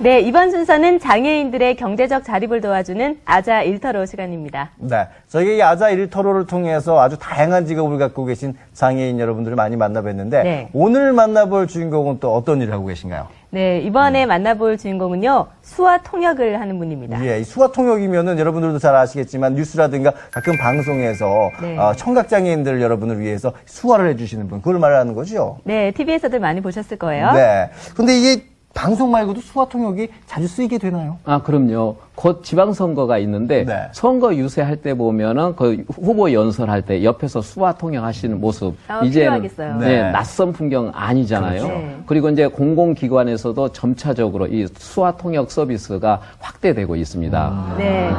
네, 이번 순서는 장애인들의 경제적 자립을 도와주는 아자 일터로 시간입니다. 네. 저희가 이 아자 일터로를 통해서 아주 다양한 직업을 갖고 계신 장애인 여러분들을 많이 만나뵀는데 네. 오늘 만나볼 주인공은 또 어떤 일을 하고 계신가요? 네, 이번에 만나볼 주인공은요, 수화 통역을 하는 분입니다. 예, 이 수화 통역이면은 여러분들도 잘 아시겠지만 뉴스라든가 가끔 방송에서 네. 어, 청각장애인들 여러분을 위해서 수화를 해주시는 분 그걸 말하는 거죠. 네, TV에서도 많이 보셨을 거예요. 네. 근데 이게 방송 말고도 수화 통역이 자주 쓰이게 되나요? 아, 그럼요. 곧 지방선거가 있는데 네. 선거 유세할 때 보면은 그 후보 연설할 때 옆에서 수화 통역하시는 모습 아, 이제는 필요하겠어요. 네, 네. 낯선 풍경 아니잖아요. 그렇죠. 네. 그리고 이제 공공기관에서도 점차적으로 이 수화 통역 서비스가 확대되고 있습니다. 네.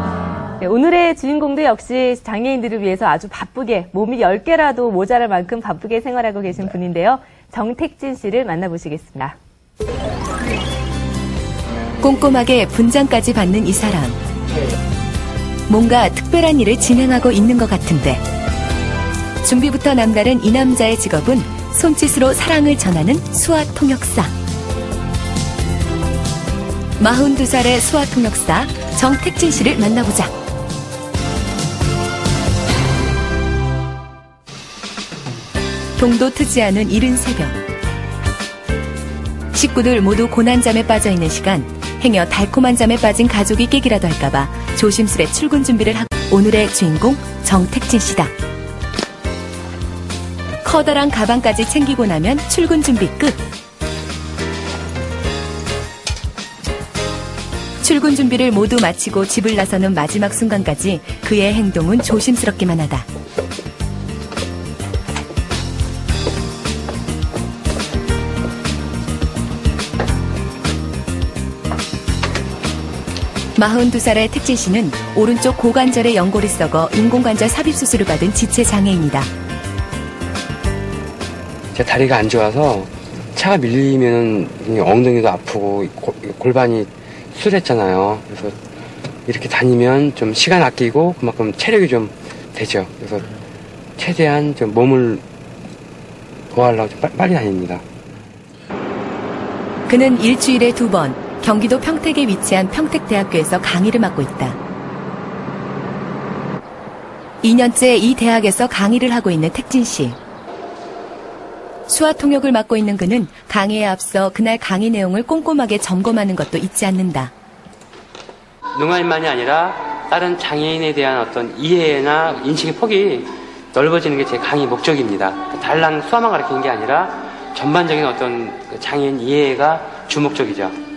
네, 오늘의 주인공도 역시 장애인들을 위해서 아주 바쁘게, 몸이 10개라도 모자랄 만큼 바쁘게 생활하고 계신 분인데요. 정택진 씨를 만나보시겠습니다. 꼼꼼하게 분장까지 받는 이 사람. 뭔가 특별한 일을 진행하고 있는 것 같은데. 준비부터 남다른 이 남자의 직업은 손짓으로 사랑을 전하는 수화 통역사. 42살의 수화 통역사 정택진 씨를 만나보자. 동도 트지 않은 이른 새벽. 식구들 모두 고난잠에 빠져 있는 시간, 행여 달콤한 잠에 빠진 가족이 깨기라도 할까봐 조심스레 출근 준비를 하고 오늘의 주인공 정택진 씨다. 커다란 가방까지 챙기고 나면 출근 준비 끝. 출근 준비를 모두 마치고 집을 나서는 마지막 순간까지 그의 행동은 조심스럽기만 하다. 마흔두 살의 택진 씨는 오른쪽 고관절의 연골이 썩어 인공관절 삽입 수술을 받은 지체 장애인이다. 제 다리가 안 좋아서 차가 밀리면 엉덩이도 아프고 고- 골반이 수술했잖아요. 그래서 이렇게 다니면 좀 시간 아끼고 그만큼 체력이 좀 되죠. 그래서 최대한 좀 몸을 보호하려고 좀 빨- 빨리 다닙니다. 그는 일주일에 두 번 경기도 평택에 위치한 평택대학교에서 강의를 맡고 있다. 2년째 이 대학에서 강의를 하고 있는 택진 씨. 수화 통역을 맡고 있는 그는 강의에 앞서 그날 강의 내용을 꼼꼼하게 점검하는 것도 잊지 않는다. 농아인만이 아니라 다른 장애인에 대한 어떤 이해나 인식의 폭이 넓어지는 게 제 강의 목적입니다. 달랑 수화만 가르치는 게 아니라 전반적인 어떤 그 장애인 이해가 주목적이죠.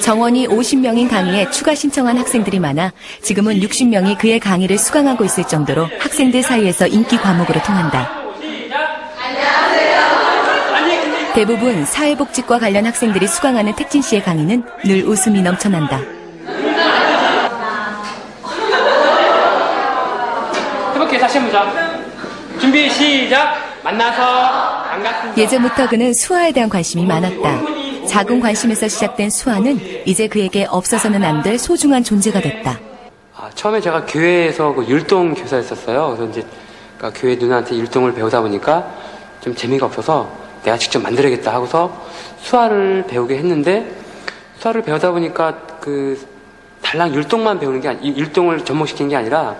정원이 50명인 강의에 추가 신청한 학생들이 많아 지금은 60명이 그의 강의를 수강하고 있을 정도로 학생들 사이에서 인기 과목으로 통한다. 대부분 사회복지과 관련 학생들이 수강하는 택진 씨의 강의는 늘 웃음이 넘쳐난다. 해볼게요. 다시 해보자. 준비 시작. 만나서 반갑습니다. 예전부터 그는 수화에 대한 관심이 많았다. 작은 관심에서 시작된 수화는 이제 그에게 없어서는 안 될 소중한 존재가 됐다. 아, 처음에 제가 교회에서 그 율동 교사였었어요. 그래서 이제 그러니까 교회 누나한테 율동을 배우다 보니까 좀 재미가 없어서 내가 직접 만들어야겠다 하고서 수화를 배우게 했는데 수화를 배우다 보니까 그 달랑 율동만 배우는 게 아니, 율동을 접목시킨 게 아니라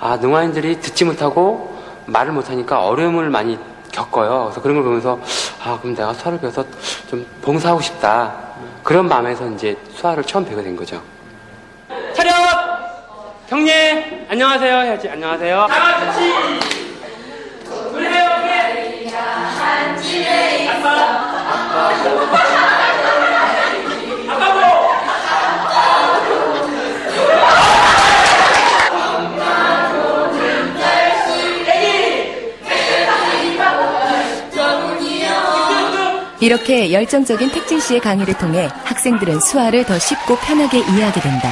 아, 농아인들이 듣지 못하고 말을 못하니까 어려움을 많이 겪어요. 그래서 그런 걸 보면서 아, 그럼 내가 수화를 배워서 좀 봉사하고 싶다. 그런 마음에서 이제 수화를 처음 배우게 된 거죠. 차렷! 경례! 안녕하세요 해야지 안녕하세요 다 같이 이렇게 열정적인 택진 씨의 강의를 통해 학생들은 수화를 더 쉽고 편하게 이해하게 된다.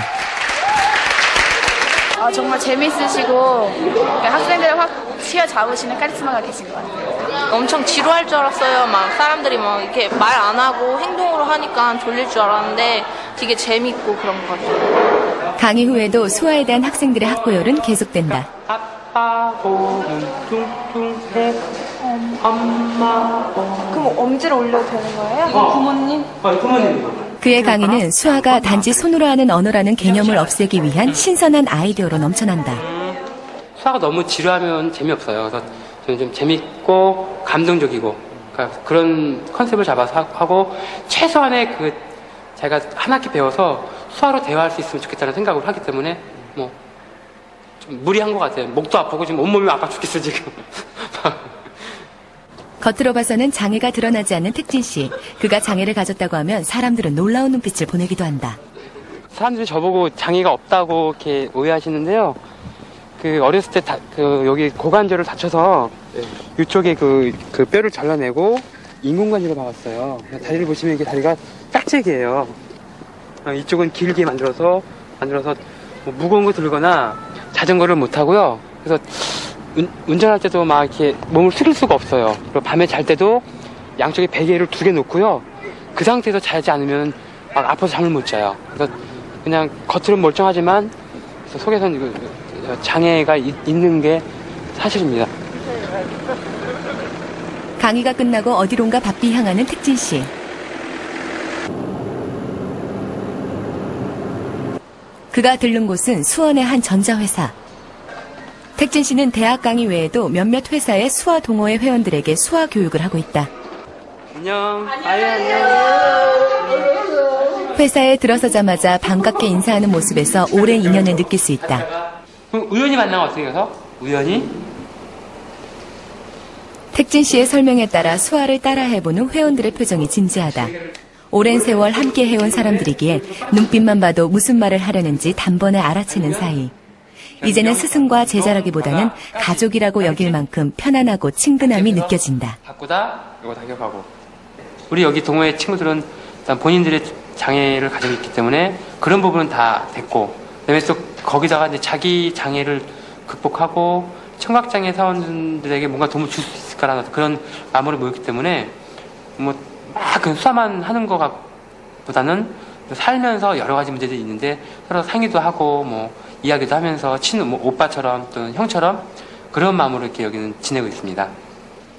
어, 정말 재밌으시고 그러니까 학생들을 확 휘어잡으시는 카리스마가 계신 것 같아요. 엄청 지루할 줄 알았어요. 막 사람들이 막 이렇게 말 안 하고 행동으로 하니까 졸릴 줄 알았는데 되게 재밌고 그런 것 같아요. 강의 후에도 수화에 대한 학생들의 학고열은 계속된다. 아빠 보면 뚱뚱해 엄마 그럼 엄지를 올려도 되는 거예요? 어. 부모님? 어 부모님 그의 강의는 수아가 단지 손으로 하는 언어라는 개념을 없애기 위한 신선한 아이디어로 넘쳐난다. 수화가 너무 지루하면 재미없어요. 그래서 저는 좀 재밌고 감동적이고 그러니까 그런 컨셉을 잡아서 하- 하고 최소한의 그 제가 한 학기 배워서 수화로 대화할 수 있으면 좋겠다는 생각을 하기 때문에 뭐 좀 무리한 것 같아요. 목도 아프고 지금 온몸이 아파 죽겠어 지금. 겉으로 봐서는 장애가 드러나지 않는 택진 씨. 그가 장애를 가졌다고 하면 사람들은 놀라운 눈빛을 보내기도 한다. 사람들이 저보고 장애가 없다고 이렇게 오해하시는데요. 그 어렸을 때그 여기 고관절을 다쳐서 이쪽에 그, 그 뼈를 잘라내고 인공관절을 박았어요. 그래서 다리를 보시면 이게 다리가 짝짝이에요. 어, 이쪽은 길게 만들어서 만들어서 뭐 무거운 거 들거나 자전거를 못 타고요. 그래서 운, 운전할 때도 막 이렇게 몸을 숙일 수가 없어요. 그리고 밤에 잘 때도 양쪽에 베개를 두 개 놓고요. 그 상태에서 자지 않으면 막 아파서 잠을 못 자요. 그래서 그냥 겉으로는 멀쩡하지만 속에서는 이거 장애가 이- 있는 게 사실입니다. 강의가 끝나고 어디론가 바삐 향하는 택진 씨. 그가 들른 곳은 수원의 한 전자회사. 택진 씨는 대학 강의 외에도 몇몇 회사의 수화 동호회 회원들에게 수화 교육을 하고 있다. 안녕. 안녕. 회사에 들어서자마자 반갑게 인사하는 모습에서 오랜 인연을 느낄 수 있다. 그럼 우연히 만나면 어떻게 해서? 우연히? 택진 씨의 설명에 따라 수화를 따라해보는 회원들의 표정이 진지하다. 오랜 세월 함께 해온 사람들이기에 눈빛만 봐도 무슨 말을 하려는지 단번에 알아채는 사이. 이제는 스승과 제자라기보다는 가족이라고 여길 만큼 편안하고 친근함이 느껴진다. 바꾸다, 이거 당겨가고. 우리 여기 동호회 친구들은 일단 본인들의 장애를 가지고 있기 때문에 그런 부분은 다 됐고, 그다음에 또 거기다가 이제 자기 장애를 극복하고 청각장애 사원들에게 뭔가 도움을 줄 수 있을까라는 그런 마음으로 모였기 때문에 뭐막 수사만 하는 것보다는 살면서 여러 가지 문제들이 있는데 서로 상의도 하고 뭐 이야기도 하면서 친 뭐 오빠처럼 또는 형처럼 그런 마음으로 이렇게 여기는 지내고 있습니다.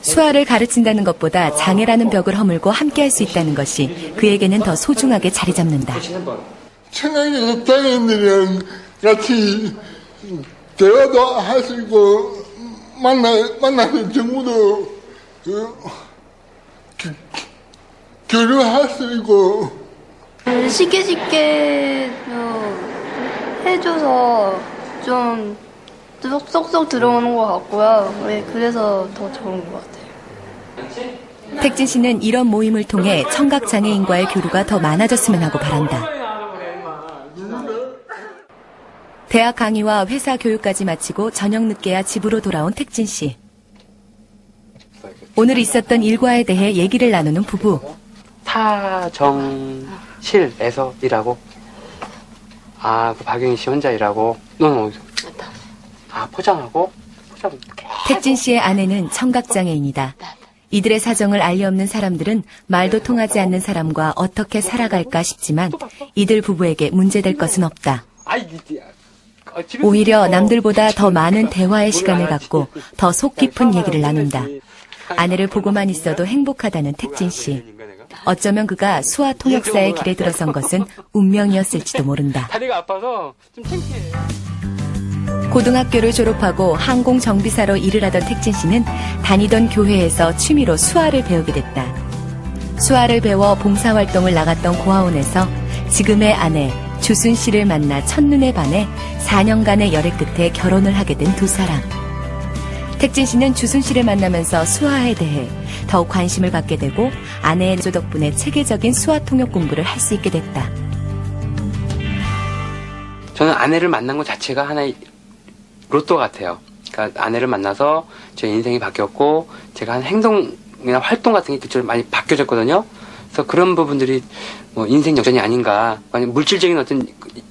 수화를 가르친다는 것보다 장애라는 벽을 허물고 함께 할 수 있다는 것이 그에게는 더 소중하게 자리 잡는다. 청양에서 장애인들이랑 같이 대화도 할 수 있고 만나 만나서 정보도 그, 교- 교류할 수 있고 쉽게 쉽게 좀 해줘서 좀 쏙- 쏙쏙 들어오는 것 같고요. 네, 그래서 더 좋은 것 같아요. 택진 씨는 이런 모임을 통해 청각 장애인과의 교류가 더 많아졌으면 하고 바란다. 대학 강의와 회사 교육까지 마치고 저녁 늦게야 집으로 돌아온 택진 씨. 오늘 있었던 일과에 대해 얘기를 나누는 부부. 타정 실에서 일하고 아, 그 박영희 씨 혼자 일하고 너는 어디서? 아, 포장하고 포장 택진 씨의 아내는 청각 장애인이다. 이들의 사정을 알리 없는 사람들은 말도 통하지 않는 사람과 어떻게 살아갈까 싶지만 이들 부부에게 문제될 것은 없다. 어, 집에서 오히려 남들보다 더 많은 대화의 시간을 갖고 더 속 깊은 얘기를 나눈다. 아내를 보고만 있어도 행복하다는 택진 씨. 어쩌면 그가 수화 통역사의 길에 들어선 것은 운명이었을지도 모른다. 다리가 아파서 좀 창피해. 고등학교를 졸업하고 항공 정비사로 일을 하던 택진 씨는 다니던 교회에서 취미로 수화를 배우게 됐다. 수화를 배워 봉사활동을 나갔던 고아원에서 지금의 아내 주순 씨를 만나 첫눈에 반해 4년간의 열애 끝에 결혼을 하게 된 두 사람. 택진 씨는 주순 씨를 만나면서 수화에 대해 더욱 관심을 갖게 되고 아내의 조 덕분에 체계적인 수화 통역 공부를 할 수 있게 됐다. 저는 아내를 만난 것 자체가 하나의 로또 같아요. 그러니까 아내를 만나서 제 인생이 바뀌었고 제가 한 행동이나 활동 같은 게 그쪽으로 많이 바뀌어졌거든요. 그래서 그런 부분들이 뭐 인생 역전이 아닌가, 아니 물질적인 어떤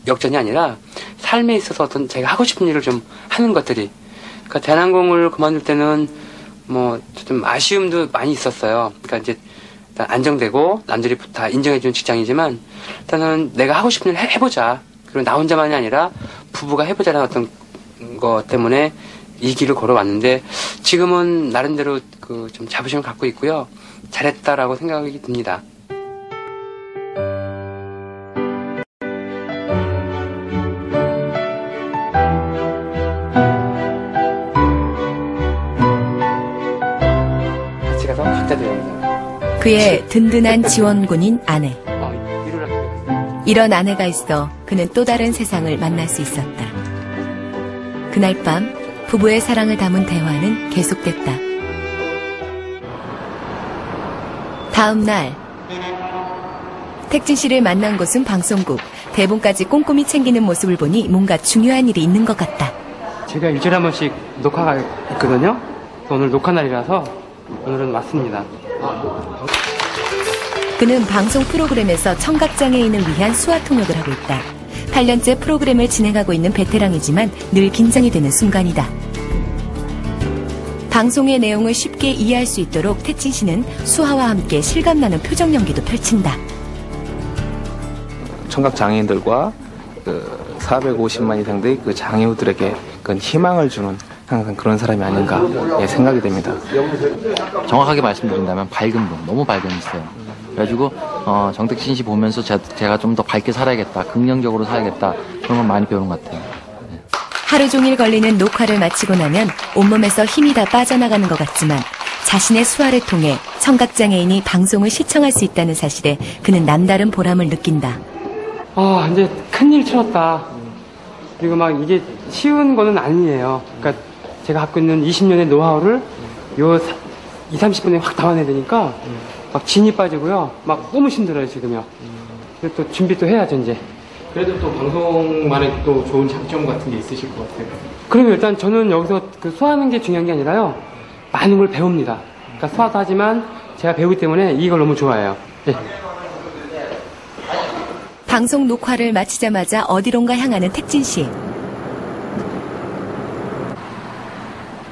역전이 아니라 삶에 있어서 어떤 제가 하고 싶은 일을 좀 하는 것들이. 그러니까 대한항공을 그만둘 때는 뭐 좀 아쉬움도 많이 있었어요. 그러니까 이제 안정되고 남들이 다 인정해주는 직장이지만 일단은 내가 하고 싶은 일 해- 해보자. 그리고 나 혼자만이 아니라 부부가 해보자는 어떤 거 때문에 이 길을 걸어왔는데 지금은 나름대로 그 좀 자부심을 갖고 있고요. 잘했다라고 생각이 듭니다. 그의 든든한 지원군인 아내. 이런 아내가 있어 그는 또 다른 세상을 만날 수 있었다. 그날 밤 부부의 사랑을 담은 대화는 계속됐다. 다음 날 택진 씨를 만난 곳은 방송국. 대본까지 꼼꼼히 챙기는 모습을 보니 뭔가 중요한 일이 있는 것 같다. 제가 일주일에 한 번씩 녹화가 있거든요. 오늘 녹화 날이라서 오늘은 왔습니다. 그는 방송 프로그램에서 청각장애인을 위한 수화 통역을 하고 있다. 8년째 프로그램을 진행하고 있는 베테랑이지만 늘 긴장이 되는 순간이다. 방송의 내용을 쉽게 이해할 수 있도록 태친 씨는 수화와 함께 실감나는 표정 연기도 펼친다. 청각 장애인들과 그 450만 이상의 그 장애우들에게 그 희망을 주는 항상 그런 사람이 아닌가 예, 생각이 됩니다. 정확하게 말씀드린다면 밝은 분, 너무 밝은 있어요. 그래가지고 어, 정택진 씨 보면서 제, 제가 좀 더 밝게 살아야겠다, 긍정적으로 살아야겠다 그런 걸 많이 배우는 것 같아요. 하루 종일 걸리는 녹화를 마치고 나면 온몸에서 힘이 다 빠져나가는 것 같지만 자신의 수화를 통해 청각장애인이 방송을 시청할 수 있다는 사실에 그는 남다른 보람을 느낀다. 아, 이제 큰일 치렀다. 그리고 막 이게 쉬운 거는 아니에요. 그러니까 제가 갖고 있는 20년의 노하우를 요 2, 30분에 확 담아내야 되니까 막 진이 빠지고요. 막 너무 힘들어요, 지금요. 그래서 또 준비 또 해야죠, 이제. 그래도 또 방송만의 또 좋은 장점 같은 게 있으실 것 같아요. 그러면 일단 저는 여기서 그 수하는 게 중요한 게 아니라요. 많은 걸 배웁니다. 그러니까 수화도 하지만 제가 배우기 때문에 이걸 너무 좋아해요. 예. 방송 녹화를 마치자마자 어디론가 향하는 택진 씨.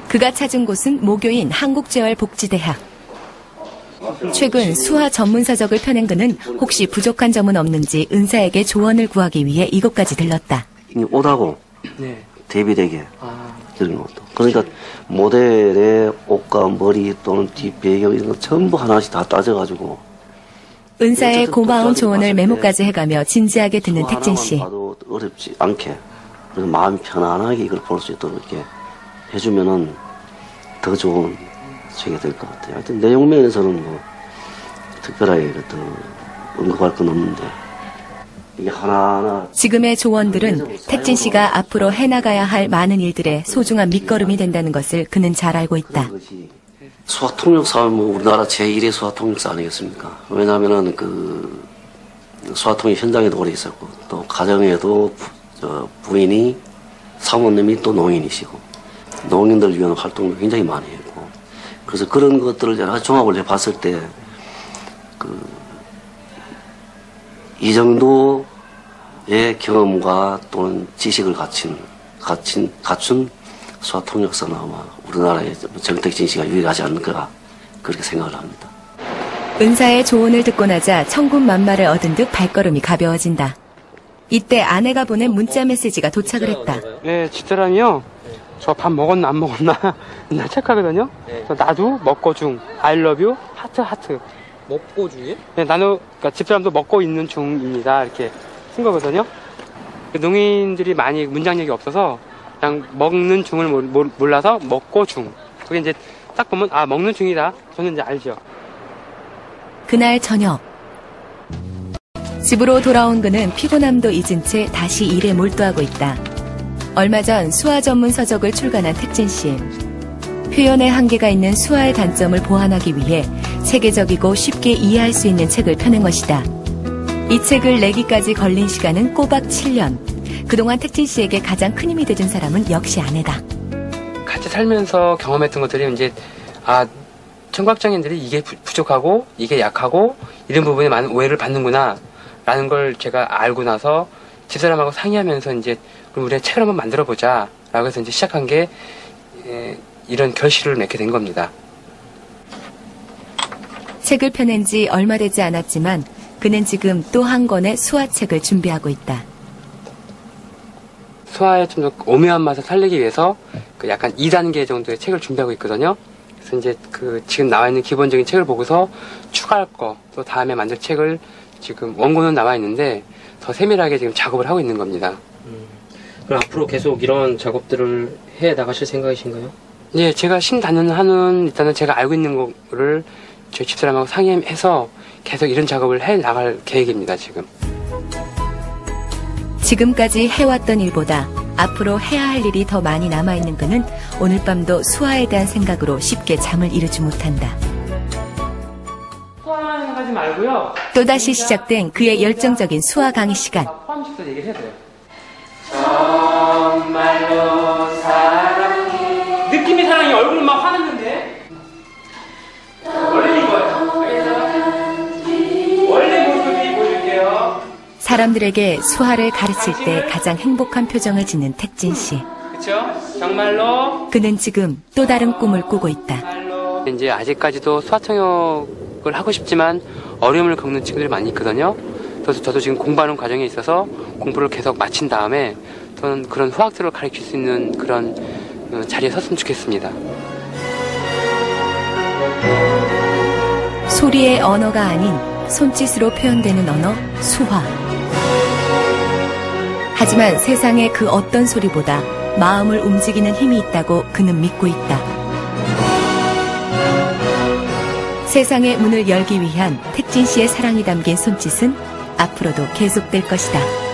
그가 찾은 곳은 모교인 한국재활복지대학. 최근 수화 전문 서적을 펴낸 그는 혹시 부족한 점은 없는지 은사에게 조언을 구하기 위해 이곳까지 들렀다. 옷하고 네. 대비되게 아, 이런 것도. 그러니까 모델의 옷과 머리 또는 뒷 배경 이런 거 전부 하나씩 다 따져가지고 은사의 고마운 조언을 메모까지 해가며 진지하게 듣는 뭐 택진 씨. 봐도 어렵지 않게 그래서 마음이 편안하게 이걸 볼 수 있도록 이렇게 해주면은 더 좋은 책이 될 것 같아요. 하여튼 내용 면에서는 뭐 특별하게 더 언급할 건 없는데 이게 하나하나 지금의 조언들은 택진 씨가 앞으로 해나가야 할 많은 일들의 소중한 밑거름이 된다는 것을 그는 잘 알고 있다. 수화통역사 뭐 우리나라 제1의 수화통역사 아니겠습니까? 왜냐하면은 그 수화통역 현장에도 오래 있었고 또 가정에도 부, 저 부인이 사모님이 또 농인이시고 농인들 위한 활동을 굉장히 많이 했고 그래서 그런 것들을 여러 가지 종합을 해봤을 때 그 이 정도의 경험과 또는 지식을 갖춘 갖춘 갖춘 수화 통역사는 아마 우리나라의 정택진 씨가 유일하지 않을까 그렇게 생각을 합니다. 은사의 조언을 듣고 나자 천군 만마를 얻은 듯 발걸음이 가벼워진다. 이때 아내가 보낸 문자 메시지가 도착을 했다. 네, 집사람이요. 저 밥 먹었나 안 먹었나 나 체크하거든요. 그래서 나도 먹고 중, I love you, 하트 하트. 먹고 중에? 네, 나는 그러니까 집사람도 먹고 있는 중입니다. 이렇게 쓴 거거든요. 그 농인들이 많이 문장력이 없어서 그냥 먹는 중을 몰- 몰- 몰라서 먹고 중. 그게 이제 딱 보면 아 먹는 중이다. 저는 이제 알죠. 그날 저녁. 집으로 돌아온 그는 피곤함도 잊은 채 다시 일에 몰두하고 있다. 얼마 전 수화 전문 서적을 출간한 택진 씨. 표현의 한계가 있는 수화의 단점을 보완하기 위해 체계적이고 쉽게 이해할 수 있는 책을 펴낸 것이다. 이 책을 내기까지 걸린 시간은 꼬박 7년. 그동안 택진 씨에게 가장 큰 힘이 돼준 사람은 역시 아내다. 같이 살면서 경험했던 것들이 이제 아 청각장애인들이 이게 부, 부족하고 이게 약하고 이런 부분에 많은 오해를 받는구나 라는 걸 제가 알고 나서 집사람하고 상의하면서 이제 그럼 우리가 책을 한번 만들어 보자 라고 해서 이제 시작한 게 에, 이런 결실을 맺게 된 겁니다. 책을 펴낸 지 얼마 되지 않았지만 그는 지금 또 한 권의 수화책을 준비하고 있다. 수화의 좀 더 오묘한 맛을 살리기 위해서 그 약간 2단계 정도의 책을 준비하고 있거든요. 그래서 이제 그 지금 나와 있는 기본적인 책을 보고서 추가할 거, 또 다음에 만들 책을 지금 원고는 나와 있는데 더 세밀하게 지금 작업을 하고 있는 겁니다. 그럼 앞으로 계속 이런 작업들을 해 나가실 생각이신가요? 예, 제가 신단연하는 일단은 제가 알고 있는 거를 저희 집사람하고 상의해서 계속 이런 작업을 해 나갈 계획입니다, 지금. 지금까지 해왔던 일보다 앞으로 해야 할 일이 더 많이 남아있는 그는 오늘 밤도 수아에 대한 생각으로 쉽게 잠을 이루지 못한다. 말고요. 또다시 시작된 그의 열정적인 수아 강의 시간. 얘기를. 정말로 사랑해. 느낌이 사랑해. 얼굴은 막 화났는데. 원래 이거예요. 원래 모습이 보여줄게요. 사람들에게 수아를 가르칠 때 가장 행복한 표정을 짓는 택진 씨. 그쵸? 정말로. 그는 지금 또 다른 꿈을 꾸고 있다. 이제 아직까지도 수화통역을 하고 싶지만 어려움을 겪는 친구들이 많이 있거든요. 그래서 저도 지금 공부하는 과정에 있어서 공부를 계속 마친 다음에 저는 그런 후학들을 가르칠 수 있는 그런 어, 자리에 섰으면 좋겠습니다. 소리의 언어가 아닌 손짓으로 표현되는 언어, 수화. 하지만 세상의 그 어떤 소리보다 마음을 움직이는 힘이 있다고 그는 믿고 있다. 세상의 문을 열기 위한 택진 씨의 사랑이 담긴 손짓은 앞으로도 계속될 것이다.